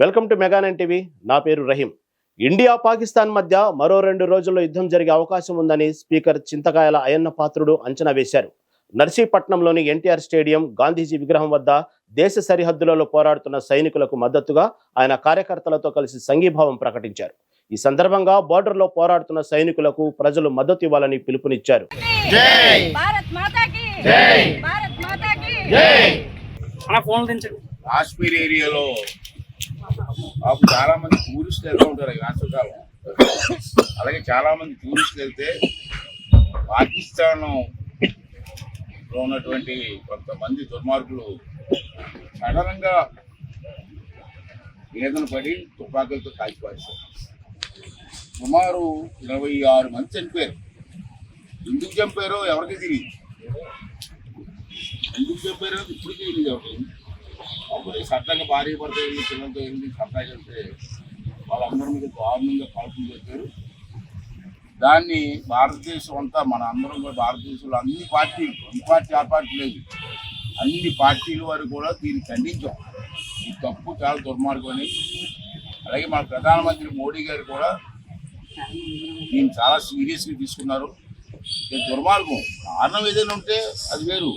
Welcome to మెగానన్ TV. నా పేరు Rahim. India Pakistan మధ్య మరో రెండు రోజుల్లో యుద్ధం జరిగే అవకాశం ఉందని స్పీకర్ చింతకాయల అయ్యన్న పాత్రుడు అంచనా వేశారు. నర్సీపట్నంలోని ఎన్టీఆర్ స్టేడియం గాంధీజీ విగ్రహం వద్ద దేశ సరిహద్దులలో పోరాడుతున్న సైనికులకు మద్దతుగా ఆయన కార్యకర్తలతో కలిసి సంఘీభావం ప్రకటించారు. ఈ సందర్భంగా బోర్డర్లో పోరాడుతున్న సైనికులకు ప్రజలు మద్దతు ఇవ్వాలని పిలుపునిచ్చారు. కాశ్మీర్ ఏరియాలో అప్పుడు చాలా మంది టూరిస్టులు వెళ్తూ ఉంటారు ఈ వేసవికాలం అలాగే చాలా మంది టూరిస్టులు వెళ్తే పాకిస్తాన్లో ఉన్నటువంటి కొంతమంది దుర్మార్గులు సడన్గా వేదన పడి తుపాకులతో కాల్చిపారేశారు. సుమారు ఇరవై ఆరు మంది చనిపోయారు. ఎందుకు చంపారో ఎవరికి తెలియదు ఎందుకు చంపారో ఇప్పటికీ తెలియదు ఎవరికి. అప్పుడు సరదాగా భార్య పడతాయి పిల్లలతో వెళ్ళి సరదాగా వెళ్తే వాళ్ళందరి మీద దారుణంగా కాల్పులు పెట్టారు దాన్ని భారతదేశం అంతా మన అందరం కూడా భారతదేశంలో అన్ని పార్టీలు ఈ పార్టీ ఆ పార్టీ లేదు అన్ని పార్టీల వారు కూడా దీన్ని ఖండించాం. ఈ తప్పు చాలా దుర్మార్గం అని. అలాగే మన ప్రధానమంత్రి మోడీ గారు కూడా దీన్ని చాలా సీరియస్గా తీసుకున్నారు. ఇది దుర్మార్గం. కారణం ఏదైనా ఉంటే అది వేరు.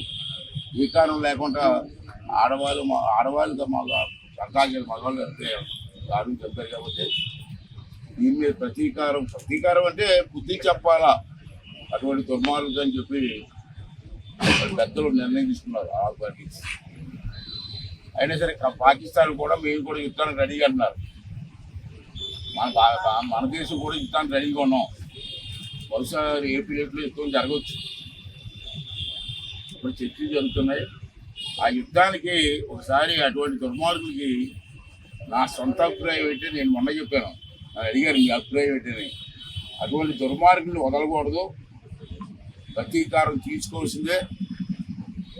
ఏ కారణం లేకుండా ఆడవాళ్ళు మా ఆడవాళ్ళుగా మగ సర్కారు మగవాళ్ళు అంటే చెప్పారు కాబట్టి దీని మీద ప్రతీకారం ప్రతీకారం అంటే బుద్ధి చెప్పాలా? అటువంటి దుర్మార్గులు అని చెప్పి పెద్దలు నిర్ణయం తీసుకున్నారు ఆ పార్టీస్ అయినా సరే పాకిస్తాన్ కూడా మేము కూడా యుద్ధానికి రెడీగా అంటున్నారు మన మన దేశం కూడా యుద్ధానికి రెడీగా ఉన్నాం. బహుశా ఏపీ రేట్లో యుద్ధం జరగవచ్చు. ఇప్పుడు చర్చలు జరుగుతున్నాయి. ఆ యుద్ధానికి ఒకసారి అటువంటి దుర్మార్గులకి నా సొంత అభిప్రాయం ఏంటి? నేను మొన్న చెప్పాను. నన్ను అడిగారు మీ అభిప్రాయం ఏంటని అటువంటి దుర్మార్గులు వదలకూడదు. ప్రతీకారం తీసుకోవాల్సిందే.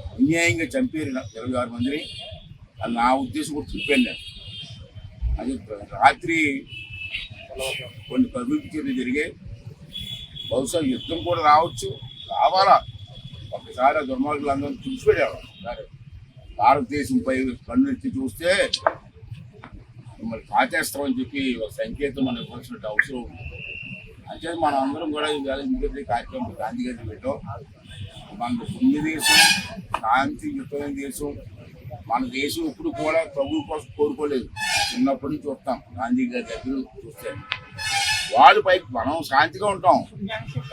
అన్యాయంగా చంపారు నా- ఇరవై ఆరు మందిని. అది నా ఉద్దేశం కూడా చెప్పాను నేను. అది రాత్రి కొన్ని కవిపి జరిగాయి. బహుశా యుద్ధం కూడా రావచ్చు. రావాలా? ఒకసారి ఆ దుర్మార్గులందరూ చూసిపెట్టారు భారతదేశంపై కన్నుెత్తి చూస్తే మిమ్మల్ని కాచేస్తామని చెప్పి ఒక సంకేతం మనం ఇవ్వాల్సిన అవసరం ఉంది. అంటే మనం అందరం కూడా ఇవాళ మిగతా కార్యక్రమం గాంధీ గారి పెట్టాం. మన పుణ్య దేశం శాంతి యుద్ధమైన దేశం. మన దేశం ఇప్పుడు కూడా ప్రభు కోసం కోరుకోలేదు. చిన్నప్పటి నుంచి చూస్తాం. గాంధీ గారి దగ్గర చూస్తే వాళ్ళు పైకి మనం శాంతిగా ఉంటాం.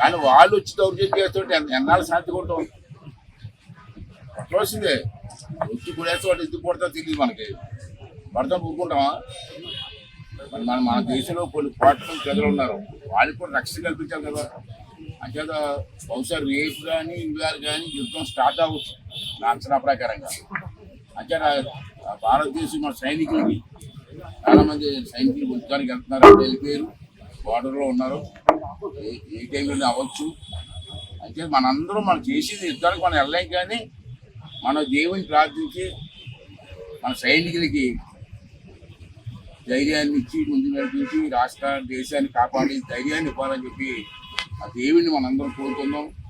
కానీ వాళ్ళు వచ్చి దౌర్జన్యం చేస్తుంటే ఎన్నాళ్ళు శాంతిగా ఉంటాం? పట్టవలసిందే వచ్చి కొడేస్తే వాడు ఎందుకు కొడతా తెలియదు మనకి. పడతాం ఊరుకుంటామా మరి మన మన దేశంలో కొన్ని కోట్ల ప్రజలు ఉన్నారు. వాళ్ళకి కూడా రక్షణ కల్పించాలి కదా. అంచేత బహుశా రేపు కానీ ఇవాళ కానీ యుద్ధం స్టార్ట్ అవ్వచ్చు. నా అంచనా ప్రకారంగా. అంచేత భారతదేశం మన సైనికులకి చాలా మంది సైనికులు యుద్ధానికి వెళ్తున్నారు. వెళ్ళిపోయారు. బార్డర్లో ఉన్నారు. ఏ- ఏ టైంలో అవ్వచ్చు. అంటే మనందరం మనం చేసేది యుద్ధానికి మనం వెళ్ళలేం కానీ మన దేవుని ప్రార్థించి మన సైనికులకి ధైర్యాన్ని ఇచ్చి ముందు నడిపించి రాష్ట్రాన్ని దేశాన్ని కాపాడి ధైర్యాన్ని ఇవ్వాలని చెప్పి ఆ దేవుణ్ణి మనందరం కోరుకుందాం.